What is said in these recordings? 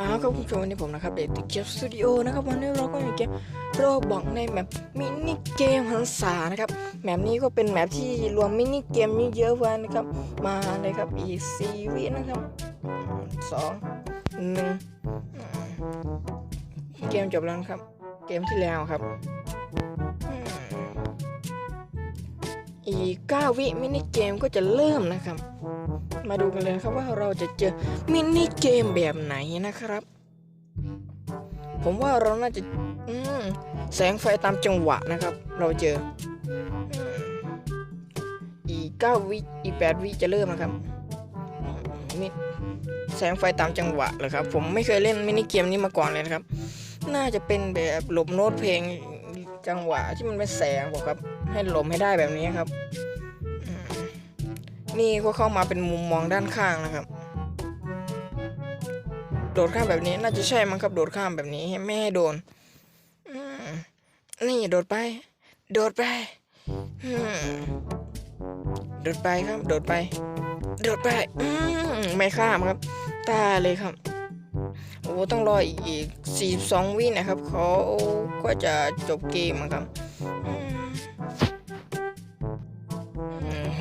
อ้าวครับคุณผู้ชมวันนี้ผมนะครับเด็กติเกียสตูดิโอนะครับวันนี้เราก็อยู่เกมโรบอกในแมปมินิเกมหันษานะครับแมปนี้ก็เป็นแมปที่รวมมินิเกมเยอะๆไว้นะครับ มาเลยครับอีซีวินะครับสองหนึ่งเกมจบแล้วครับ เกมที่แล้วครับ อีกเก้าวิมินิเกมก็จะเริ่มนะครับ มาดูกันเลยครับว่าเราจะเจอมินิเกมแบบไหนนะครับ ผมว่าเราน่าจะอืแสงไฟตามจังหวะนะครับ เราเจอ อีกเก้าวิอีกแปดวิจะเริ่มนะครับมิแสงไฟตามจังหวะเหรอครับ ผมไม่เคยเล่นมินิเกมนี้มาก่อนเลยนะครับ น่าจะเป็นแบบหลบโน้ตเพลงจังหวะที่มันเป็นแสงบอกครับ ให้หลบให้ได้แบบนี้ครับ นี่ก็เข้ามาเป็นมุมมองด้านข้างนะครับ โดดข้ามแบบนี้น่าจะใช่มั้งครับ โดดข้ามแบบนี้ให้ไม่ให้โดนนี่โดดไป โดดไปโดดไปครับ โดดไป โดดไปมไม่ข้ามครับตายเลยครับโอ้ต้องรออีก 42 วินะครับ เขาก็จะจบเกมอะครับ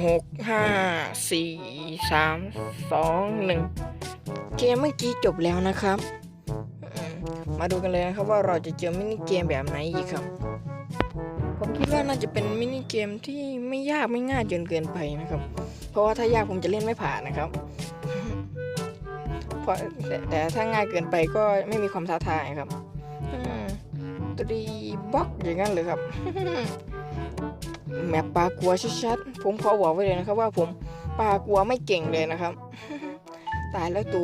หกห้าสี่สามสองหนึ่งเกมเมื่อกี้จบแล้วนะครับ มาดูกันเลยนะครับว่าเราจะเจอมินิเกมแบบไหนอีกครับ ผมคิดว่าน่าจะเป็นมินิเกมที่ไม่ยากไม่ง่ายจนเกินไปนะครับ เพราะว่าถ้ายากผมจะเล่นไม่ผ่านนะครับเพราะแต่ถ้าง่ายเกินไปก็ไม่มีความท้าทายครับตรีบล็อกอย่างนั้นเลยครับ แมปปลากลัวชัดๆ ผมขอบอกไว้เลยนะครับ ว่าผมปลากลัวไม่เก่งเลยนะครับ ตายแล้วตู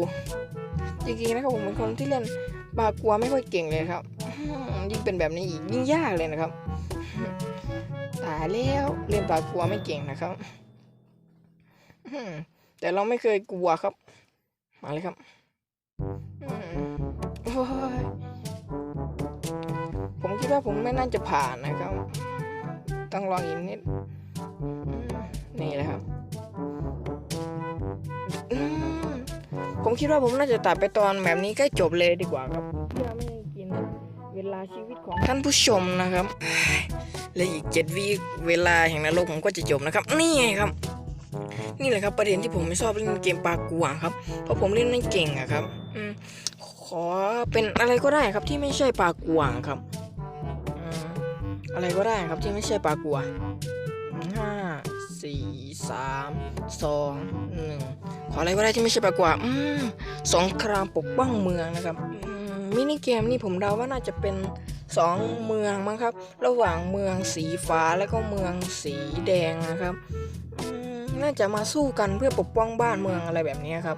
จริงๆนะครับผมเป็นคนที่เล่นปลากลัวไม่ค่อยเก่งเลยครับ ยิ่งเป็นแบบนี้อีกยิ่งยากเลยนะครับ ตายแล้วเล่นปลากลัวไม่เก่งนะครับแต่เราไม่เคยกลัวครับ มาเลยครับผมคิดว่าผมไม่น่าจะผ่านนะครับ ต้องลองอีกนิดอืมนี่แหละครับอืมผมคิดว่าผมน่าจะตัดไปตอนแบบนี้ใกล้จบเลยดีกว่าครับเพื่อไม่ให้กินเวลาชีวิตของท่านผู้ชมนะครับเอ้ยและอีกเจ็ดวิเวลาแห่งนรกผมก็จะจบนะครับ นี่ไงครับ นี่แหละครับประเด็นที่ผมไม่ชอบเล่นเกมปากกวางครับ เพราะผมเล่นไม่เก่งอะครับอืมขอเป็นอะไรก็ได้ครับที่ไม่ใช่ปากกวางครับอืม อะไรก็ได้ครับที่ไม่ใช่ปลากกวห้าสี่สามสองหนึ่งขออะไรก็ได้ที่ไม่ใช่ปลากกวาอืมสงครามปกป้องเมืองนะครับมินิเกมนี่ผมเดาว่าน่าจะเป็นสองเมืองมั้งครับ ระหว่างเมืองสีฟ้าแล้วก็เมืองสีแดงนะครับอืมน่าจะมาสู้กันเพื่อปกป้องบ้านเมืองอะไรแบบนี้ครับ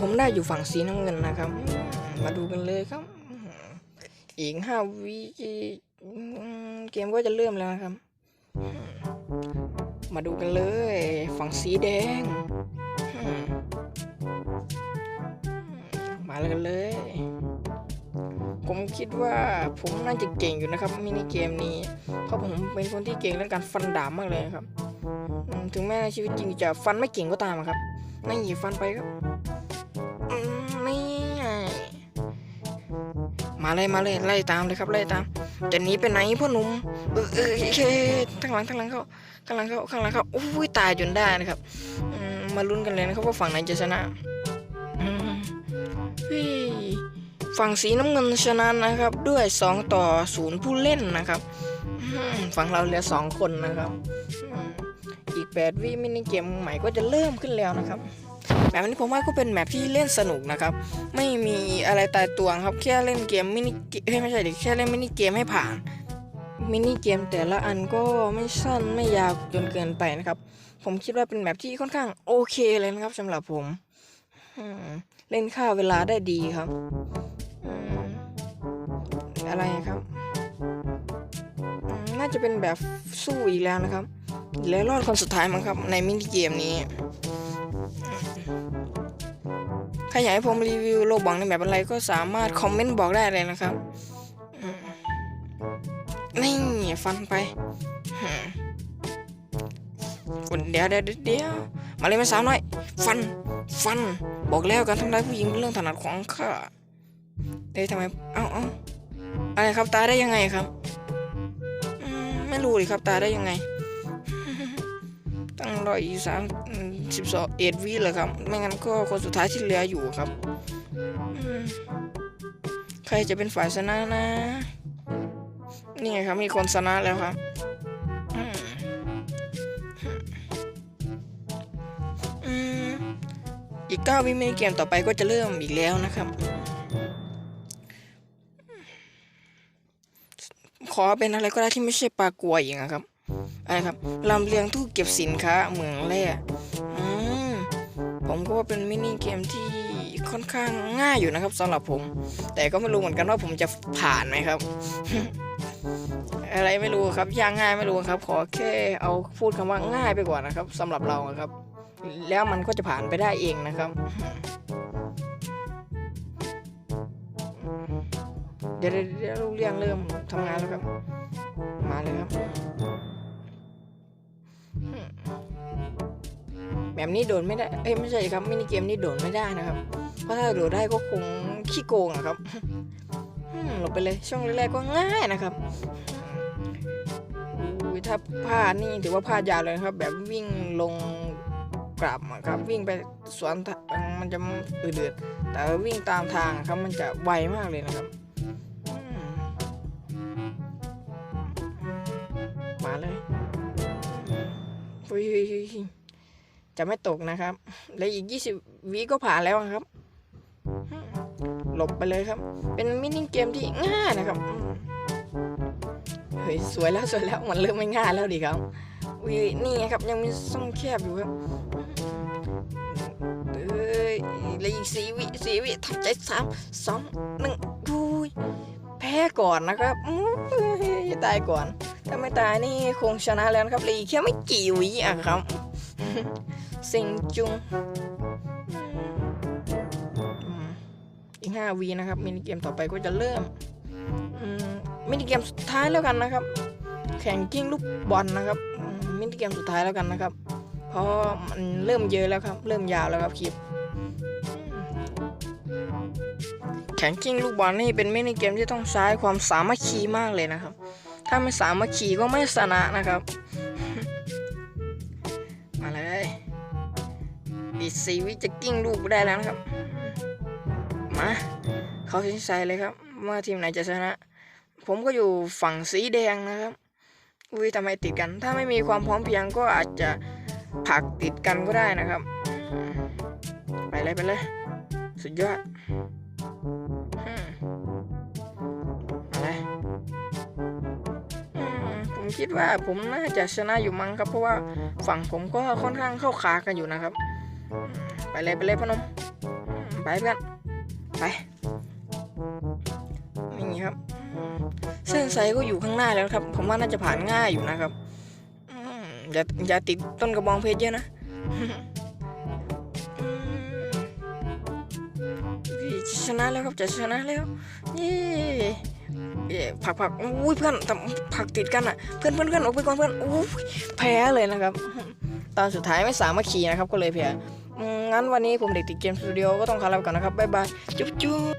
ผมได้อยู่ฝั่งสีน้ำเงินนะครับ มาดูกันเลยครับ อีกห้าวิ เกมก็จะเริ่มแล้วนะครับ มาดูกันเลย ฝั่งสีแดง มาเลยกันเลย ผมคิดว่าผมน่าจะเก่งอยู่นะครับมินิเกมนี้ เพราะผมเป็นคนที่เก่งเรื่องการฟันดาบมากเลยครับ ถึงแม้ในชีวิตจริงจะฟันไม่เก่งก็ตามครับ นั่งหยิบฟันไปครับ มาเลยมาเลยไล่ตามเลยครับไล่ตามจะหนีไปไหนพ่อหนุ่มเออเออเฮ้ข้างหลังข้างหลังเขาข้างหลังเขาข้างหลังเขาอุ้ยตายจนได้นะครับอืมมาลุ้นกันเลยนะครับว่าฝั่งไหนจะชนะอืมเฮ้ยฝั่งสีน้ำเงินชนะนะครับ ด้วย 2 ต่อศูนย์ผู้เล่นนะครับอืมฝั่งเราเหลือ 2 คนนะครับอืมอีก 8 วิมินิเกมใหม่ก็จะเริ่มขึ้นแล้วนะครับ แบบนี้ผมว่าก็เป็นแมปที่เล่นสนุกนะครับ ไม่มีอะไรตายตัวครับ แค่เล่นเกมมินิเกมไม่ใช่ดิแค่เล่นมินิเกมให้ผ่าน มินิเกมแต่ละอันก็ไม่สั้นไม่ยาวจนเกินไปนะครับ ผมคิดว่าเป็นแมปที่ค่อนข้างโอเคเลยนะครับสำหรับผมเล่นค่าเวลาได้ดีครับอะไรครับ น่าจะเป็นแบบสู้อีกแล้วนะครับ และรอดคนสุดท้ายมั้งครับ ในมินิเกมนี้ ใครอยากให้ผมรีวิวโลบังในแบบอะไรก็สามารถคอมเมนต์บอกได้เลยนะครับนี่ฟันไปอืมเดี๋ยวเดี๋ยวเดี๋ยวมาเลยมาสาวน้อย ฟัน ฟัน บอกแล้วการทำร้ายผู้หญิงเป็นเรื่องถนัดของข้าเอ้ยทำไม เอ้าเอ้าอะไรครับตายได้ยังไงครับ ไม่รู้เลยครับตายได้ยังไง ตั้งร้อยสามสิบสองเอ็ดวิเลยครับ ไม่งั้นก็คนสุดท้ายที่เหลืออยู่ครับ ใครจะเป็นฝ่ายชนะนะ นี่ไงครับมีคนชนะแล้วครับอีกเก้าวิมินิเกมต่อไปก็จะเริ่มอีกแล้วนะครับ ขอเป็นอะไรก็ได้ที่ไม่ใช่ปลากลัวอีกอะครับ อะไรครับลำเลียงตู้เก็บสินค้าเหมืองแร่อืมผมก็ว่าเป็นมินิเกมที่ค่อนข้างง่ายอยู่นะครับสำหรับผม แต่ก็ไม่รู้เหมือนกันว่าผมจะผ่านไหมครับ อะไรไม่รู้ครับยากง่ายไม่รู้ครับ ขอแค่เอาพูดคำว่าง่ายไปก่อนนะครับสำหรับเราครับ แล้วมันก็จะผ่านไปได้เองนะครับเดี๋ยวเดี๋ยวเดี๋ยวลูกเลี้ยงเริ่มทำงานแล้วครับ มาเลยครับ แบบนี้โดนไม่ได้ เอ้ยไม่ใช่ครับมินิเกมนี้โดนไม่ได้นะครับ เพราะถ้าโดดได้ก็คงขี้โกงอะครับหลบไปเลยช่วงแรกๆก็ง่ายนะครับอุ้ยถ้าพลาดนี่ถือว่าพลาดยาวเลยครับ แบบวิ่งลงกลับครับวิ่งไปสวนมันจะอืดแต่วิ่งตามทางครับมันจะไวมากเลยนะครับมาเลยอุ้ย จะไม่ตกนะครับ แล้วอีก 20วิก็ผ่านแล้วครับ หลบไปเลยครับ เป็นมินิเกมที่ง่ายนะครับเฮ้ยสวยแล้วสวยแล้วมันเริ่มไม่ง่ายแล้วดีครับอุ้ยนี่ไงครับยังมีช่องแคบอยู่ครับเอ้ยเหลยอีกสี่วิสี่วิทำใจสามสองหนึ่งอุ้ยแพ้ก่อนนะครับตายก่อน ถ้าไม่ตายนี่คงชนะแล้วครับเลยอีแค่ไม่กี่วิอะครับ สิงจุงอีกห้าวีนะครับมินิเกมต่อไปก็จะเริ่มมินิเกมสุดท้ายแล้วกันนะครับ แข่งกิ้งลูกบอลนะครับมมินิเกมสุดท้ายแล้วกันนะครับ เพราะมันเริ่มเยอะแล้วครับ เริ่มยาวแล้วครับคลิปแข่งกิ้งลูกบอลนี่เป็นมินิเกมที่ต้องใช้ความสามัคคีมากเลยนะครับ ถ้าไม่สามัคคีก็ไม่ชนะนะครับีสี่วิจะกิ้งลูกได้แล้วนะครับ มาเขาสินใจเลยครับว่าทีมไหนจะชนะ ผมก็อยู่ฝั่งสีแดงนะครับอุ้ยทำไมติดกัน ถ้าไม่มีความพร้อมเพียงก็อาจจะผักติดกันก็ได้นะครับ ไปเลยไปเลย สุดยอดอะไรผมคิดว่าผมน่าจะชนะอยู่มั้งครับ เพราะว่าฝั่งผมก็ค่อนข้างเข้าขากันอยู่นะครับ ไปเลยไปเลยพนมอืมไปเพื่อนไปนี่ครับ เส้นไซก็อยู่ข้างหน้าแล้วครับ ผมว่าน่าจะผ่านง่ายอยู่นะครับอย่าอย่าติดต้นกระบองเพชรเยอะนะชนะแล้วครับจะชนะแล้วเย้เย้ผักผักอุ้ยเพื่อนทำผักติดกันอะ เพื่อนเพื่อนเพื่อนออกไปก่อนเพื่อนอุ้ยแพ้เลยนะครับ ตอนสุดท้ายไม่สามารถขี่นะครับก็เลยแพ้ งั้นวันนี้ผมเด็กติดเกมสตูดิโอก็ต้องขอลาไปก่อนนะครับบ๊ายบายจุ๊บจุ๊บ